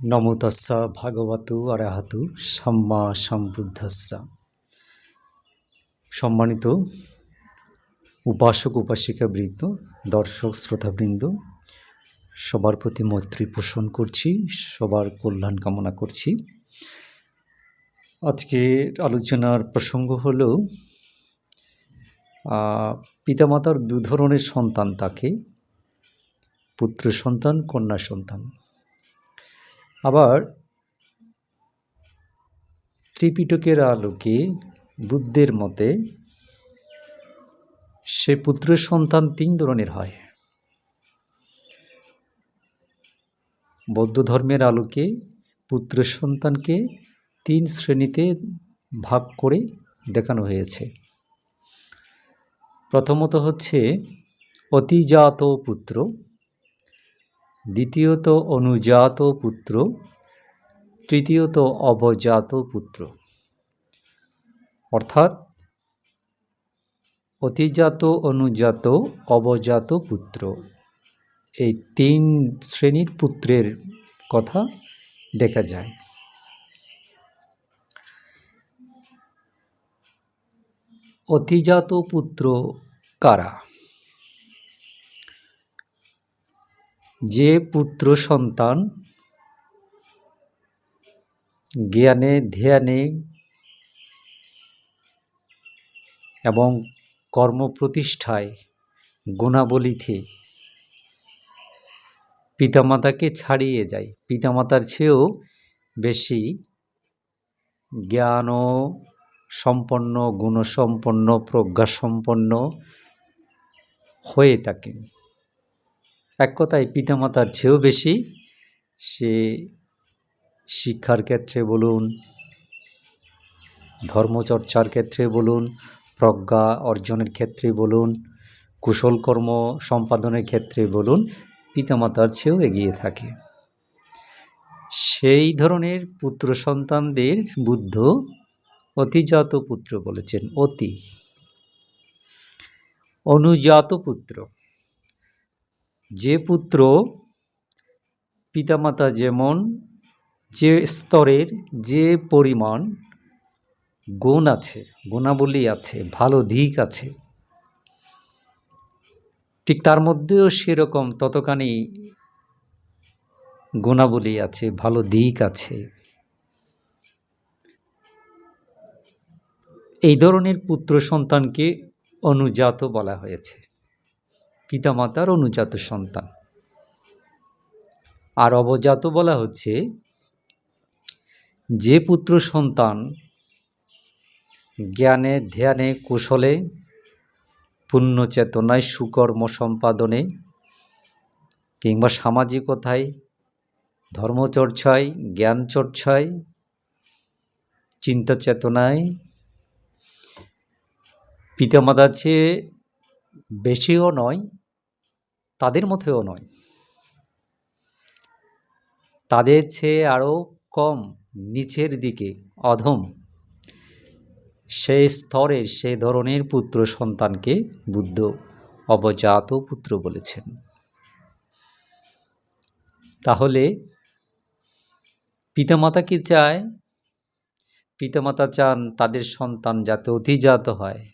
নমো তস্সা ভাগবতু আরাহাতু সাম্মা সম্বুদ্ধস্সা সম্মানিত উপাসক উপাসিকা বৃন্দ, দর্শক শ্রোতাবৃন্দ, সবার প্রতি মৈত্রী পোষণ করছি, সবার কল্যাণ কামনা করছি। আজকের আলোচনার প্রসঙ্গ হল পিতামাতার দু ধরনের সন্তান তাকে, পুত্র সন্তান, কন্যা সন্তান। আবার ত্রিপিটকের আলোকে বুদ্ধের মতে সে পুত্র সন্তান তিন ধরনের হয়। বৌদ্ধ ধর্মের আলোকে পুত্র সন্তানকে তিন শ্রেণীতে ভাগ করে দেখানো হয়েছে। প্রথমত হচ্ছে অতিজাত পুত্র দ্বিতীয়ত অনুজাত পুত্র, তৃতীয়ত অবজাত পুত্র। অর্থাৎ অতিজাত, অনুজাত, অবজাত পুত্র। এই তিন শ্রেণির পুত্রের কথা দেখা যায়। অতিজাত পুত্র কারা? যে পুত্র সন্তান জ্ঞানে, ধ্যানে এবং কর্মপ্রতিষ্ঠায় গুণাবলীতে পিতামাতাকে ছাড়িয়ে যায়। পিতামাতার চেয়েও বেশি জ্ঞান সম্পন্ন, গুণসম্পন্ন, প্রজ্ঞাসম্পন্ন হয়ে থাকেন এক কথায় পিতামাতার চেয়েও বেশি সে শিক্ষার ক্ষেত্রে বলুন, ধর্মচর্চার ক্ষেত্রে বলুন, প্রজ্ঞা অর্জনের ক্ষেত্রে বলুন কুশলকর্ম সম্পাদনের ক্ষেত্রে বলুন, পিতামাতার চেয়েও এগিয়ে থাকে। সেই ধরনের পুত্র সন্তানদের বুদ্ধ অতিজাত পুত্র বলেছেন, অতি। অনুজাত পুত্র। যে পুত্র পিতামাতা যেমন, যে স্তরের যে পরিমাণ গুণ আছে, গুণাবলী আছে, ভালো দিক আছে, ঠিক তার মধ্যেও সেরকম ততখানি গুণাবলী আছে, ভালো দিক আছে। এই ধরনের পুত্র সন্তানকে অনুজাত বলা হয়েছে। পিতামাতার অনুজাত সন্তান। আর অবজাত বলা হচ্ছে, যে পুত্র সন্তান জ্ঞানে, ধ্যানে, কুশলে, পুণ্য চেতনায়, সুকর্ম সম্পাদনে কিংবা সামাজিকতায়, ধর্মচর্চায় জ্ঞান চর্চায় চিন্তা চেতনায় পিতামাতার চেয়ে বেশিও নয় তাদের মধ্যেও নয়। তাদের চেয়ে আরও কম নিচের দিকে অধম। সেই স্তরের সে ধরনের পুত্র সন্তানকে বুদ্ধ অবজাত পুত্র বলেছেন। তাহলে পিতামাতা কি চায়? পিতামাতা চান তাদের সন্তান যাতে অতিজাত হয়।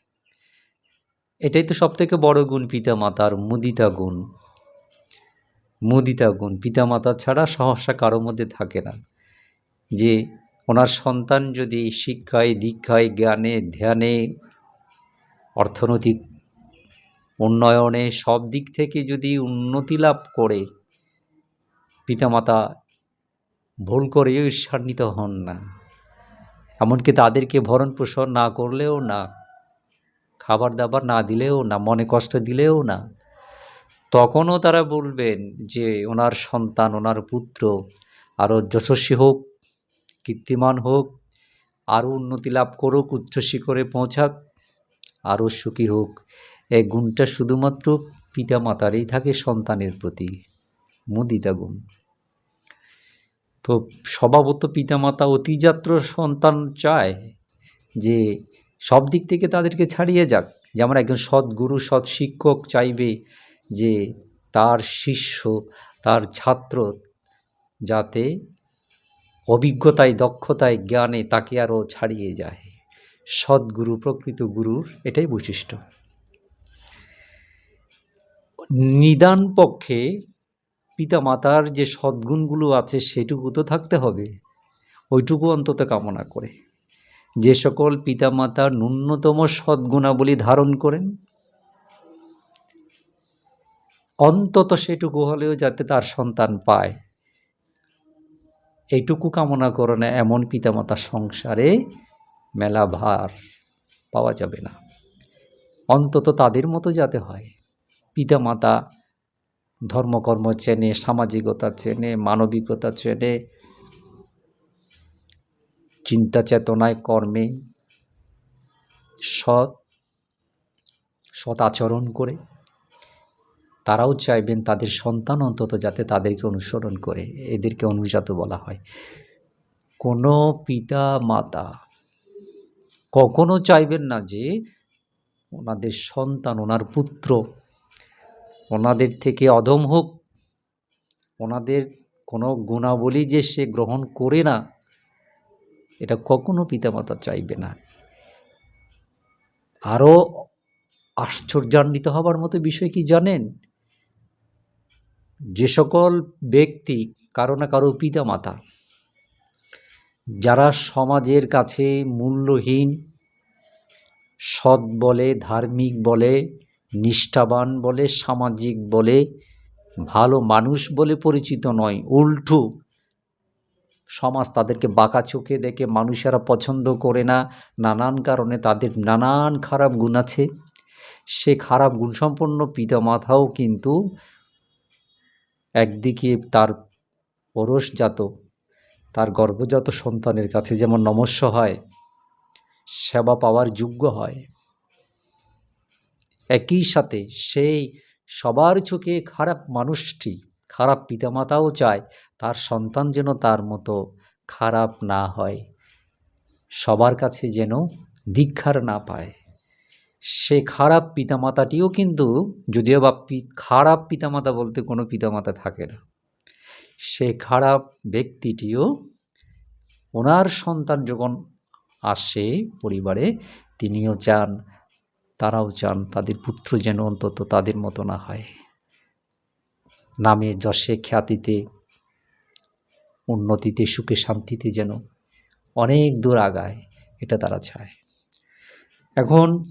এটাই তো সব থেকে বড় গুণ পিতামাতার মুদিতা গুণ। মুদিতা গুণ। পিতামাতা ছাড়া সহসা কারও মধ্যে থাকে না। যে ওনার সন্তান যদি শিক্ষায়, দীক্ষায়, জ্ঞানে, ধ্যানে, অর্থনৈতিক উন্নয়নে সব দিক থেকে যদি উন্নতি লাভ করে, পিতামাতা ভুল করে ঈর্ষান্বিত হন না। এমনকি তাদেরকে ভরণ পোষণ না করলেও না। খাবার দাবার না দিলেও না, মনে কষ্ট দিলেও না। তখনও তারা বলবেন যে, ওনার সন্তান, ওনার পুত্র আরও যশস্বী হোক, কীর্তিমান হোক আরও উন্নতি লাভ করুক, উচ্চ শিখরে পৌঁছাক আরও সুখী হোক। এই গুণটা শুধুমাত্র পিতা মাতারই থাকে সন্তানের প্রতি। মুদিতা গুণ। তো স্বভাবত পিতামাতা অতিযাত্র সন্তান চায় যে সব দিক থেকে তাদেরকে ছাড়িয়ে যাক। যেমন একজন সৎ গুরু সৎ শিক্ষক চাইবে যে তার শিষ্য, তার ছাত্র যাতে অভিজ্ঞতায়, দক্ষতায়, জ্ঞানে তাকে আরও ছাড়িয়ে যায়। সদ্গুরু, প্রকৃত গুরুর এটাই বৈশিষ্ট্য। নিদান পক্ষে পিতামাতার যে সদ্গুণগুলো আছে সেটুকু তো থাকতে হবে। ওইটুকু অন্তত কামনা করে। যে সকল পিতামাতা ন্যূনতম সদ্গুণাবলী ধারণ করেন, অন্তত সেটুকু হলেও যাতে তার সন্তান পায়। এইটুকু কামনা করে না এমন পিতামাতা সংসারে মেলা ভার পাওয়া যাবে না। অন্তত তাদের মতো যাতে হয়। পিতামাতা ধর্মকর্ম চেনে, সামাজিকতা চেনে, মানবিকতা চেনে চিন্তা চেতনায় কর্মে সৎ সৎ আচরণ করে। তারাও চাইবেন তাদের সন্তান অন্তত যাতে তাদেরকে অনুসরণ করে, এদেরকে অনুজাত বলা হয়। কোনো পিতা মাতা কখনো চাইবেন না যে ওনাদের সন্তান, ওনার পুত্র ওনাদের থেকে অধম হোক। ওনাদের কোনো গুণাবলী যে সে গ্রহণ করে না এটা কখনো পিতামাতা চাইবে না। আরও আশ্চর্যান্বিত হবার মতো বিষয় কি জানেন? যে সকল ব্যক্তি কারও না কারও পিতামাতা, যারা সমাজের কাছে মূল্যহীন, সৎ বলে, ধার্মিক বলে, নিষ্ঠাবান বলে, সামাজিক বলে, ভালো মানুষ বলে পরিচিত নয়, উল্টু সমাজ তাদেরকে বাঁকা চোখে দেখে মানুষেরা পছন্দ করে না। নানান কারণে তাদের নানান খারাপ গুণ আছে। সে খারাপ গুণসম্পন্ন পিতামাতাও কিন্তু একদিকে তার পরশজাত, তার গর্ভজাত সন্তানের কাছে যেমন নমস্য হয়, সেবা পাওয়ার যোগ্য হয়। একই সাথে সেই সবার চোখে খারাপ মানুষটি খারাপ পিতামাতাও চায়, তার সন্তান যেন তার মতো খারাপ না হয়। সবার কাছে যেন দীক্ষার না পায়। সে খারাপ পিতামাতাটিও কিন্তু যদিও বা খারাপ পিতামাতা বলতে কোনো পিতামাতা থাকে না। সে খারাপ ব্যক্তিটিও ওনার সন্তান যখন আসে পরিবারে, তিনিও চান, তারাও চান তাদের পুত্র যেন অন্তত তাদের মতো না হয়। নামে যশে খ্যাতিতে, উন্নতিতে, সুখে শান্তিতে যেন অনেক দূর আগায়, এটা তারা চায়। এখন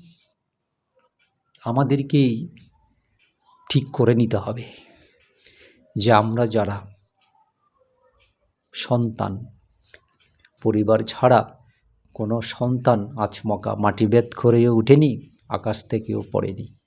আমাদেরকেই ঠিক করে নিতে হবে যে আমরা যারা সন্তান, পরিবার ছাড়া কোনো সন্তান আচমকা মাটি বেদ করেও উঠেনি, আকাশ থেকেও পড়েনি।